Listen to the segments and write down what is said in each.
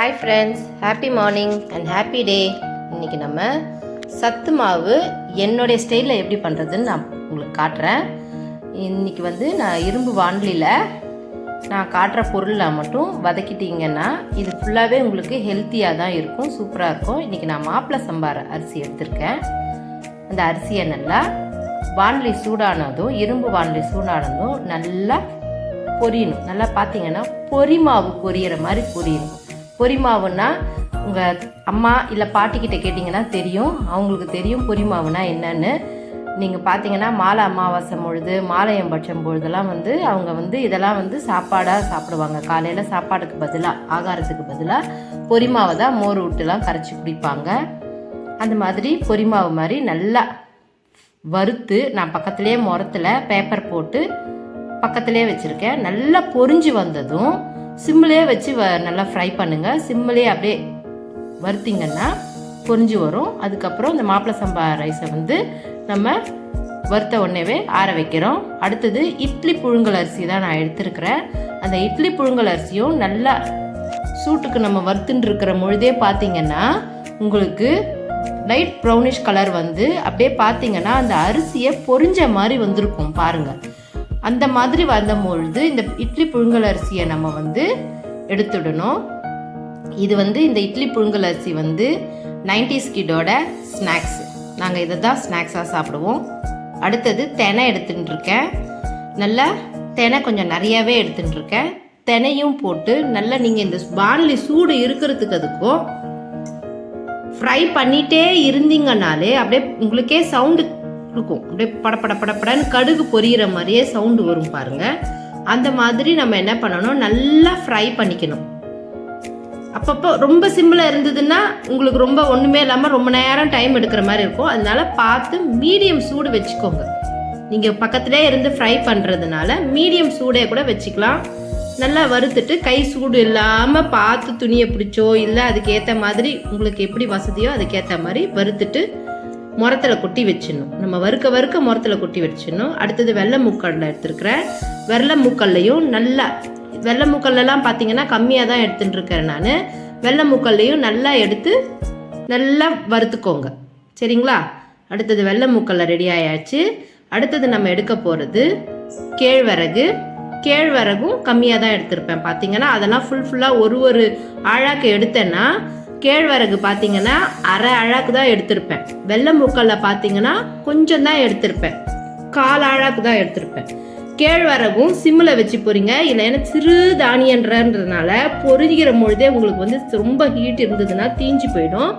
Hi friends happy morning and happy day இன்னைக்கு நம்ம சத்து மாவு என்னுடைய ஸ்டைலில் எப்படி பண்ணுறதுன்னு நான் உங்களுக்கு காட்டுறேன். இன்றைக்கி வந்து நான் இரும்பு வாண்லியில் நான் காட்டுற பொருளை மட்டும் வதக்கிட்டிங்கன்னா இது ஃபுல்லாகவே உங்களுக்கு ஹெல்த்தியாக தான் இருக்கும் சூப்பராக இருக்கும். இன்றைக்கி நான் மாப்பிள்ளை சம்பார அரிசி எடுத்திருக்கேன். அந்த அரிசியை நல்லா வாண்லி சூடானதும் இரும்பு வாண்லி சூடானதும் நல்லா பொரியணும். நல்லா பார்த்தீங்கன்னா பொரி மாவு பொரியிற மாதிரி பொரியணும். பொரி மாவுன்னா உங்கள் அம்மா இல்லை பாட்டிக்கிட்ட கேட்டிங்கன்னா தெரியும். அவங்களுக்கு தெரியும் பொரி மாவுனா என்னன்னு. நீங்கள் பார்த்தீங்கன்னா மாலை அமாவாசை பொழுது மாலையம் பட்சம் பொழுதெல்லாம் வந்து அவங்க வந்து இதெல்லாம் வந்து சாப்பாடாக சாப்பிடுவாங்க. காலையில் சாப்பாடுக்கு பதிலாக ஆகாரத்துக்கு பதிலாக பொரி மாவை தான் மோர் விட்டுலாம் கரைச்சி குடிப்பாங்க. அந்த மாதிரி பொரி மாவு மாதிரி நல்லா வறுத்து நான் பக்கத்துலேயே முரத்தில் பேப்பர் போட்டு பக்கத்துலேயே வச்சுருக்கேன். நல்லா பொரிஞ்சு வந்ததும் சிம்மிலே வச்சு வ நல்லா ஃப்ரை பண்ணுங்கள் சிம்மிலே அப்படியே வறுத்திங்கன்னா பொரிஞ்சு வரும். அதுக்கப்புறம் இந்த மாப்பிள சம்பா ரைஸை வந்து நம்ம வறுத்த உடனேவே ஆற வைக்கிறோம். அடுத்தது இட்லி புழுங்கல் அரிசி தான் நான் எடுத்திருக்கிறேன். அந்த இட்லி புழுங்கல் அரிசியும் நல்லா சூட்டுக்கு நம்ம வறுத்துன்னு இருக்கிற பொழுதே பார்த்தீங்கன்னா உங்களுக்கு லைட் ப்ரௌனிஷ் கலர் வந்து அப்படியே பார்த்தீங்கன்னா அந்த அரிசியை பொரிஞ்ச மாதிரி வந்திருக்கும் பாருங்கள் அந்த மாதிரி வந்த பொழுது இந்த இட்லி புழுங்கல் அரிசியை நம்ம வந்து எடுத்துடணும். இது வந்து இந்த இட்லி புழுங்கல் அரிசி வந்து நைன்டிஸ் கிடோட ஸ்நாக்ஸ். நாங்கள் இதை தான் ஸ்நாக்ஸாக சாப்பிடுவோம். அடுத்தது தெனை எடுத்துட்டுருக்கேன். நல்லா தெனை கொஞ்சம் நிறையாவே எடுத்துட்டுருக்கேன். தினையும் தெனையும் போட்டு நல்லா நீங்கள் இந்த வான்லி சூடு இருக்கிறதுக்கு அதுக்கும் ஃப்ரை பண்ணிகிட்டே இருந்தீங்கனாலே அப்படியே உங்களுக்கே சவுண்டு கொடுக்கும் அப்படியே படப்பட படப்படன்னு கடுகு பொரியிற மாதிரியே சவுண்டு வரும் பாருங்க. அந்த மாதிரி நம்ம என்ன பண்ணணும்? நல்லா ஃப்ரை பண்ணிக்கணும். அப்பப்போ ரொம்ப சிம்பிளாக இருந்ததுன்னா உங்களுக்கு ரொம்ப ஒன்றுமே இல்லாமல் ரொம்ப நேரம் டைம் எடுக்கிற மாதிரி இருக்கும். அதனால பார்த்து மீடியம் சூடு வச்சுக்கோங்க. நீங்கள் பக்கத்துலேயே இருந்து ஃப்ரை பண்ணுறதுனால மீடியம் சூடே கூட வச்சுக்கலாம். நல்லா வறுத்துட்டு கை சூடு இல்லாமல் பார்த்து துணியை பிடிச்சோ இல்லை அதுக்கேற்ற மாதிரி உங்களுக்கு எப்படி வசதியோ அதுக்கேற்ற மாதிரி வறுத்துட்டு முரத்தில் கொட்டி வச்சிடணும். நம்ம வறுக்க வறுக்க முரத்தில் கொட்டி வச்சிடணும். அடுத்தது வெள்ளை மூக்கல்ல எடுத்துருக்கிறேன். வெள்ளை மூக்கல்லையும் நல்லா வெள்ளை மூக்கல்லாம் பார்த்தீங்கன்னா கம்மியாக தான் எடுத்துட்டுருக்கேன் நான். வெள்ளை மூக்கல்லையும் நல்லா எடுத்து நல்லா வறுத்துக்கோங்க. சரிங்களா? அடுத்தது வெள்ளை மூக்கல்ல ரெடி ஆயாச்சு. அடுத்தது நம்ம எடுக்க போகிறது கேழ்வரகு. கேழ்வரகும் கம்மியாக தான் எடுத்திருப்பேன். பார்த்தீங்கன்னா அதெல்லாம் ஃபுல் ஃபுல்லாக ஒரு ஒரு ஆழாக்கு எடுத்தேன்னா கேழ்வரகு பார்த்தீங்கன்னா அரை அழாக்கு தான் எடுத்திருப்பேன். வெள்ளை மூக்கல்ல பார்த்தீங்கன்னா கொஞ்சம் தான் எடுத்திருப்பேன். கால் அழாக்கு தான் எடுத்திருப்பேன். கேழ்வரகும் சிம்மில் வச்சு பொரிங்க. இல்லைன்னா சிறு தானியன்றதுனால பொரிகிற பொழுதே உங்களுக்கு வந்து ரொம்ப ஹீட் இருந்ததுன்னா தீஞ்சு போயிடும்.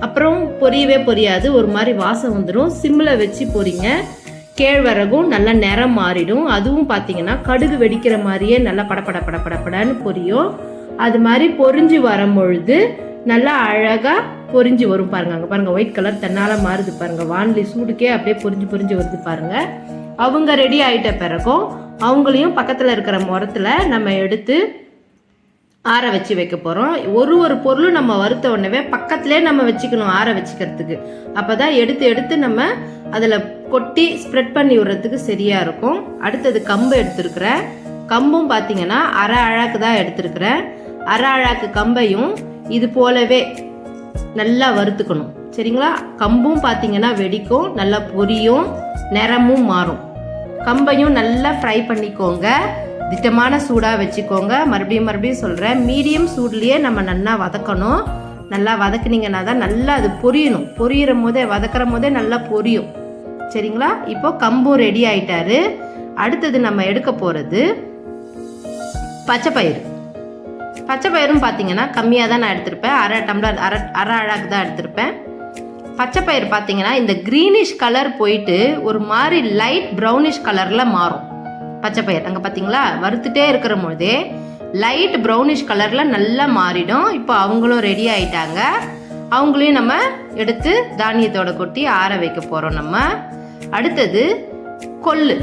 அப்புறம் பொரியவே பொரியாது. ஒரு மாதிரி வாசம் வந்துடும் சிம்மில் வச்சு போகிறீங்க கேழ்வரகும் நல்லா நிறம் மாறிடும். அதுவும் பார்த்தீங்கன்னா கடுகு வெடிக்கிற மாதிரியே நல்லா படபட படபடன்னு பொரியும். அது மாதிரி பொரிஞ்சு வரும் பொழுது நல்லா அழகாக பொரிஞ்சு வரும் பாருங்க அங்கே பாருங்க. ஒயிட் கலர் தன்னால மாறுது பாருங்க. வான்லி சூடுக்கே அப்படியே பொறிஞ்சு பொறிஞ்சு வருது பாருங்க. அவங்க ரெடி ஆகிட்ட பிறகும் அவங்களையும் பக்கத்தில் இருக்கிற முரத்தில் நம்ம எடுத்து ஆற வச்சு வைக்க போகிறோம் ஒரு ஒரு பொருளும் நம்ம வறுத்த உடனே பக்கத்துலேயே நம்ம வச்சுக்கணும் ஆற வச்சுக்கிறதுக்கு. அப்போ தான் எடுத்து எடுத்து நம்ம அதில் கொட்டி ஸ்ப்ரெட் பண்ணி விடுறதுக்கு சரியாக இருக்கும். அடுத்தது கம்பு எடுத்துருக்குறேன். கம்பும் பார்த்தீங்கன்னா அரை அழாக்கு தான் எடுத்துருக்குறேன். அரை அழாக்கு கம்பையும் இது போலவே நல்லா வறுத்துக்கணும். சரிங்களா? கம்பும் பார்த்தீங்கன்னா வெடிக்கும் நல்லா பொரியும் நிறமும் மாறும். கம்பையும் நல்லா ஃப்ரை பண்ணிக்கோங்க. திட்டமான சூடாக வச்சுக்கோங்க. மறுபடியும் மறுபடியும் சொல்கிறேன் மீடியம் சூட்லேயே நம்ம நல்லா வதக்கணும். நல்லா வதக்குனீங்கன்னா தான் நல்லா அது பொரியணும். பொரியிற போதே வதக்கிற போதே நல்லா பொரியும். சரிங்களா? இப்போ கம்பும் ரெடி ஆயிட்டாரு. அடுத்தது நம்ம எடுக்க போகிறது பச்சை பயிறு. பச்சை பயிரும் பார்த்தீங்கன்னா கம்மியாக தான் நான் எடுத்திருப்பேன். அரை டம்ளர் அரை அரை அழகு தான் எடுத்திருப்பேன். பச்சை பயிர் பார்த்தீங்கன்னா இந்த க்ரீனிஷ் கலர் போயிட்டு ஒரு மாதிரி லைட் ப்ரௌனிஷ் கலரில் மாறும். பச்சை பயிர். அங்கே பார்த்தீங்களா வறுத்துட்டே இருக்கிற பொழுதே லைட் ப்ரௌனிஷ் கலரில் நல்லா மாறிடும். இப்போ அவங்களும் ரெடி ஆயிட்டாங்க. அவங்களையும் நம்ம எடுத்து தானியத்தோட கொட்டி ஆற வைக்க போகிறோம் நம்ம. அடுத்தது கொள்ளு.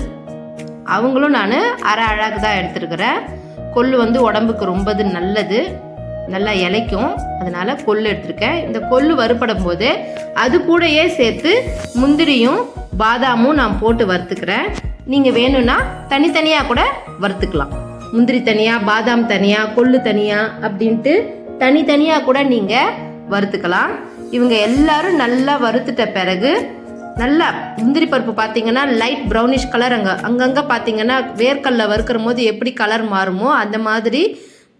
அவங்களும் நான் அரை அழகு தான் எடுத்துருக்கிறேன். கொள்ளு வந்து உடம்புக்கு ரொம்ப நல்லது. நல்லா இலைக்கும். அதனால கொள்ளு எடுத்திருக்கேன். இந்த கொள்ளு வறுபடும் போது அது கூடயே சேர்த்து முந்திரியும் பாதாமும் நான் போட்டு வறுத்துக்கிறேன். நீங்கள் வேணும்னா தனித்தனியாக கூட வறுத்துக்கலாம். முந்திரி தனியாக பாதாம் தனியாக கொள்ளு தனியாக அப்படின்ட்டு தனித்தனியாக கூட நீங்கள் வறுத்துக்கலாம். இவங்க எல்லாரும் நல்லா வறுத்துட்ட பிறகு நல்லா முந்திரி பருப்பு பார்த்தீங்கன்னா லைட் ப்ரௌனிஷ் கலர் அங்கே. அங்கங்கே பார்த்தீங்கன்னா வேர்க்கல்ல வறுக்கிற போது எப்படி கலர் மாறுமோ அந்த மாதிரி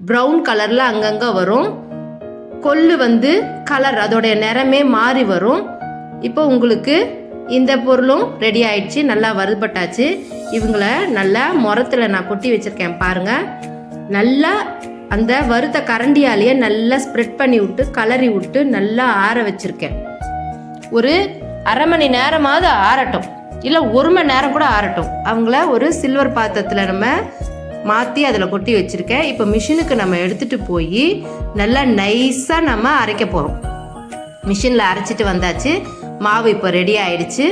ப்ரௌன் கலரில் அங்கங்கே வரும். கொள்ளு வந்து கலர் அதோடைய நிறமே மாறி வரும். இப்போ உங்களுக்கு இந்த பொருளும் ரெடி ஆயிடுச்சு நல்லா வறுபட்டாச்சு. இவங்கள நல்லா முரத்தில் நான் கொட்டி வச்சுருக்கேன் பாருங்கள் நல்லா அந்த வறுத்த கரண்டியாலேயே நல்லா ஸ்ப்ரெட் பண்ணி விட்டு கலரி விட்டு நல்லா ஆற வச்சுருக்கேன். ஒரு அரை மணி நேரமாவது ஆறட்டும். இல்லை ஒரு மணி நேரம் கூட ஆறட்டும். அவங்கள ஒரு சில்வர் பாத்திரத்தில் நம்ம மாற்றி அதில் கொட்டி வச்சுருக்கேன். இப்போ மிஷினுக்கு நம்ம எடுத்துகிட்டு போய் நல்லா நைஸாக நம்ம அரைக்க போகிறோம் மிஷினில் அரைச்சிட்டு வந்தாச்சு. மாவு இப்போ ரெடி ஆயிடுச்சு.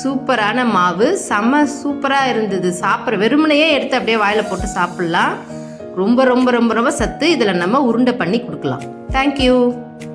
சூப்பரான மாவு. செம்ம சூப்பராக இருந்தது. சாப்பிட்ற வெறுமனையே எடுத்து அப்படியே வாயில் போட்டு சாப்பிட்லாம். ரொம்ப ரொம்ப ரொம்ப ரொம்ப சத்து. இதில் நம்ம உருண்டை பண்ணி கொடுக்கலாம். தேங்க்யூ